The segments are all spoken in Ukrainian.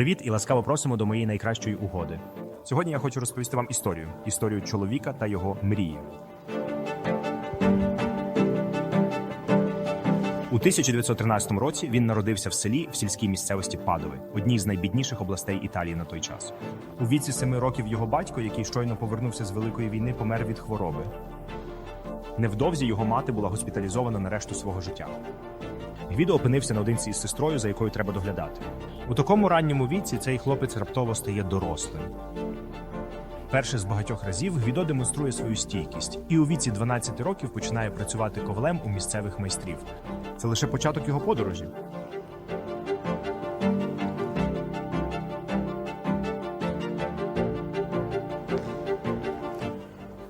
Привіт і ласкаво просимо до моєї найкращої угоди. Сьогодні я хочу розповісти вам історію історію чоловіка та його мрії. У 1913 році він народився в селі в сільській місцевості Падови, одній з найбідніших областей Італії на той час. У віці семи років його батько, який щойно повернувся з великої війни, помер від хвороби. Невдовзі його мати була госпіталізована на решту свого життя. Гвідо опинився наодинці із сестрою, за якою треба доглядати. У такому ранньому віці цей хлопець раптово стає дорослим. Перше з багатьох разів Гвідо демонструє свою стійкість і у віці 12 років починає працювати ковалем у місцевих майстрів. Це лише початок його подорожі.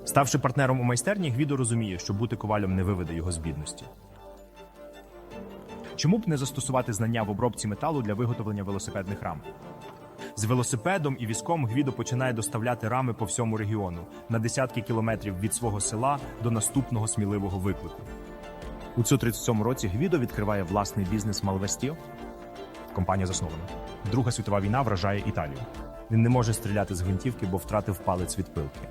Ставши партнером у майстерні, Гвідо розуміє, що бути ковалем не виведе його з бідності. Чому б не застосувати знання в обробці металу для виготовлення велосипедних рам? З велосипедом і візком Гвідо починає доставляти рами по всьому регіону на десятки кілометрів від свого села до наступного сміливого виклику. У 1937 році Гвідо відкриває власний бізнес Малвестіо. Компанія заснована. Друга світова війна вражає Італію. Він не може стріляти з гвинтівки, бо втратив палець від пилки.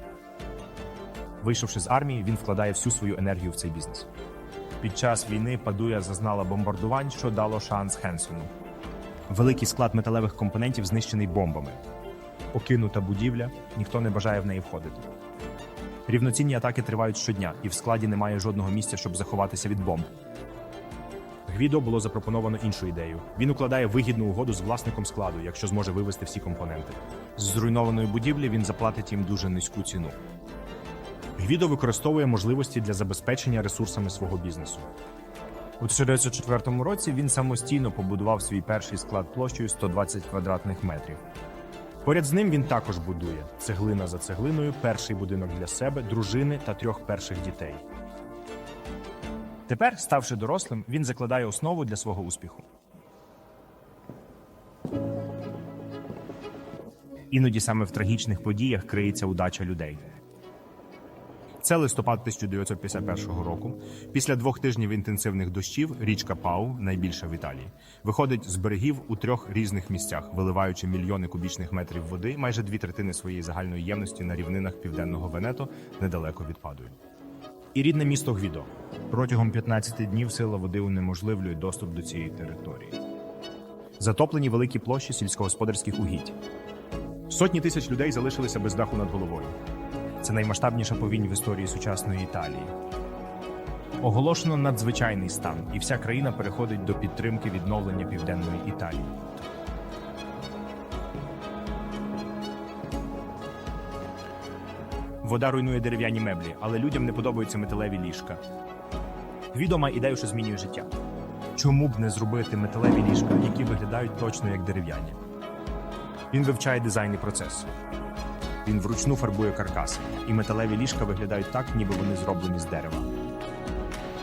Вийшовши з армії, він вкладає всю свою енергію в цей бізнес. Під час війни Падуя зазнала бомбардувань, що дало шанс Хенсону. Великий склад металевих компонентів знищений бомбами. Покинута будівля, ніхто не бажає в неї входити. Рівноцінні атаки тривають щодня, і в складі немає жодного місця, щоб заховатися від бомб. Гвідо було запропоновано іншу ідею. Він укладає вигідну угоду з власником складу, якщо зможе вивести всі компоненти. З зруйнованої будівлі він заплатить їм дуже низьку ціну. Гвідо використовує можливості для забезпечення ресурсами свого бізнесу. У 1944 році він самостійно побудував свій перший склад площею 120 квадратних метрів. Поряд з ним він також будує цеглина за цеглиною, перший будинок для себе, дружини та трьох перших дітей. Тепер, ставши дорослим, він закладає основу для свого успіху. Іноді саме в трагічних подіях криється удача людей. Це листопад 1951 року. Після двох тижнів інтенсивних дощів річка Пау, найбільша в Італії, виходить з берегів у трьох різних місцях, виливаючи мільйони кубічних метрів води, майже дві третини своєї загальної ємності на рівнинах південного Венето, недалеко від Падуї. І рідне місто Гвідо. Протягом 15 днів сила води унеможливлює доступ до цієї території. Затоплені великі площі сільськогосподарських угідь. Сотні тисяч людей залишилися без даху над головою. Це наймасштабніша повінь в історії сучасної Італії. Оголошено надзвичайний стан, і вся країна переходить до підтримки відновлення південної Італії. Вода руйнує дерев'яні меблі, але людям не подобаються металеві ліжка. Гвідо має ідею, що змінює життя. Чому б не зробити металеві ліжка, які виглядають точно як дерев'яні? Він вивчає дизайн і процес. Він вручну фарбує каркас, і металеві ліжка виглядають так, ніби вони зроблені з дерева.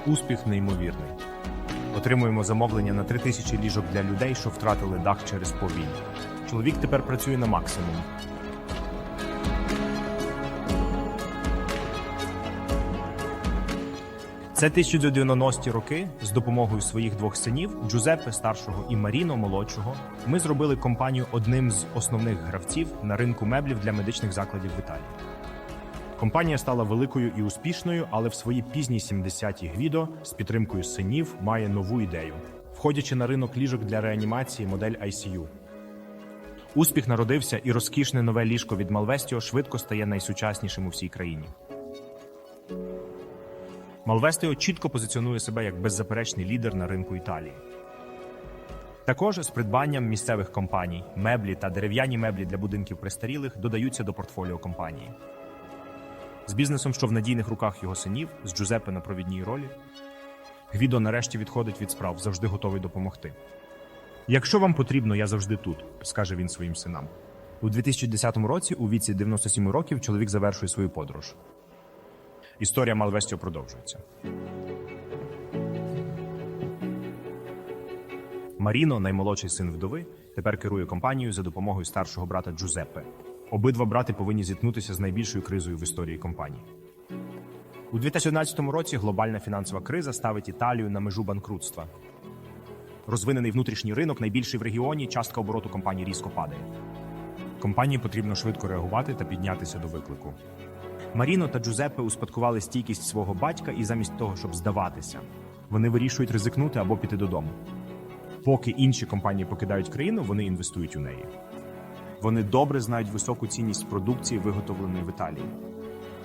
Успіх неймовірний. Отримуємо замовлення на три тисячі ліжок для людей, що втратили дах через повінь. Чоловік тепер працює на максимум. Це 1990-ті роки з допомогою своїх двох синів Джузеппе старшого і Маріно молодшого. Ми зробили компанію одним з основних гравців на ринку меблів для медичних закладів в Італії. Компанія стала великою і успішною, але в свої пізні 70-ті Гвідо з підтримкою синів має нову ідею, входячи на ринок ліжок для реанімації модель ICU. Успіх народився, і розкішне нове ліжко від Малвестіо швидко стає найсучаснішим у всій країні. Малвестео чітко позиціонує себе як беззаперечний лідер на ринку Італії. Також з придбанням місцевих компаній, меблі та дерев'яні меблі для будинків престарілих додаються до портфоліо компанії. З бізнесом, що в надійних руках його синів, з Джузеппе на провідній ролі, Гвідо нарешті відходить від справ, завжди готовий допомогти. Якщо вам потрібно, я завжди тут, скаже він своїм синам. У 2010 році, у віці 97 років, чоловік завершує свою подорож. Історія Малвестіо продовжується. Маріно, наймолодший син вдови, тепер керує компанією за допомогою старшого брата Джузеппе. Обидва брати повинні зіткнутися з найбільшою кризою в історії компанії. У 2011 році глобальна фінансова криза ставить Італію на межу банкрутства. Розвинений внутрішній ринок, найбільший в регіоні, частка обороту компанії різко падає. Компанії потрібно швидко реагувати та піднятися до виклику. Маріно та Джузеппе успадкували стійкість свого батька і замість того, щоб здаватися, вони вирішують ризикнути або піти додому. Поки інші компанії покидають країну, вони інвестують у неї. Вони добре знають високу цінність продукції, виготовленої в Італії.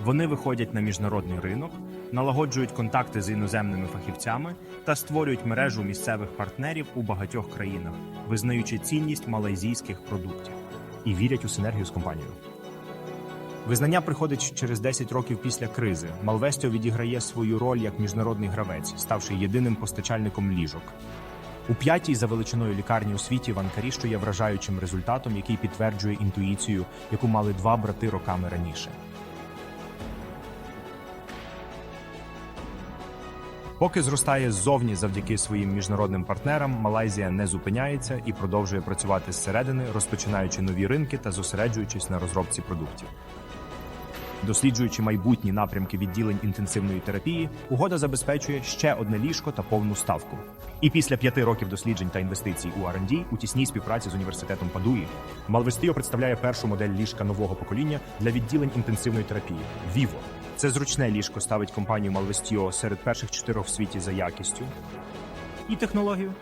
Вони виходять на міжнародний ринок, налагоджують контакти з іноземними фахівцями та створюють мережу місцевих партнерів у багатьох країнах, визнаючи цінність малайзійських продуктів і вірять у синергію з компанією. Визнання приходить через 10 років після кризи. Малвестіо відіграє свою роль як міжнародний гравець, ставши єдиним постачальником ліжок. У п'ятій за величиною лікарні у світі Ванкаріщо є вражаючим результатом, який підтверджує інтуїцію, яку мали два брати роками раніше. Поки зростає ззовні завдяки своїм міжнародним партнерам, Малайзія не зупиняється і продовжує працювати зсередини, розпочинаючи нові ринки та зосереджуючись на розробці продуктів. Досліджуючи майбутні напрямки відділень інтенсивної терапії, угода забезпечує ще одне ліжко та повну ставку. І після п'яти років досліджень та інвестицій у R&D у тісній співпраці з університетом Падуї, Малвестіо представляє першу модель ліжка нового покоління для відділень інтенсивної терапії Vivo. Це зручне ліжко ставить компанію Малвестіо серед перших чотирьох в світі за якістю і технологію.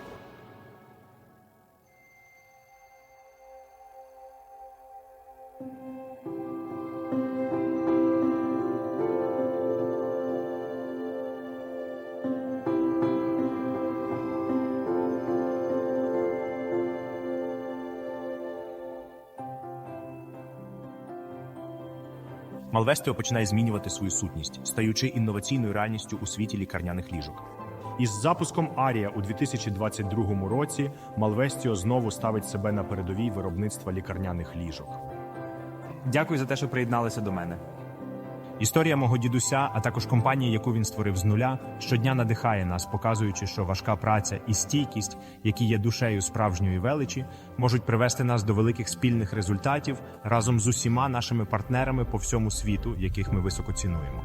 Малвестіо починає змінювати свою сутність, стаючи інноваційною реальністю у світі лікарняних ліжок. Із запуском Арія у 2022 році Малвестіо знову ставить себе на передовій виробництва лікарняних ліжок. Дякую за те, що приєдналися до мене. Історія мого дідуся, а також компанії, яку він створив з нуля, щодня надихає нас, показуючи, що важка праця і стійкість, які є душею справжньої величі, можуть привести нас до великих спільних результатів разом з усіма нашими партнерами по всьому світу, яких ми високо цінуємо.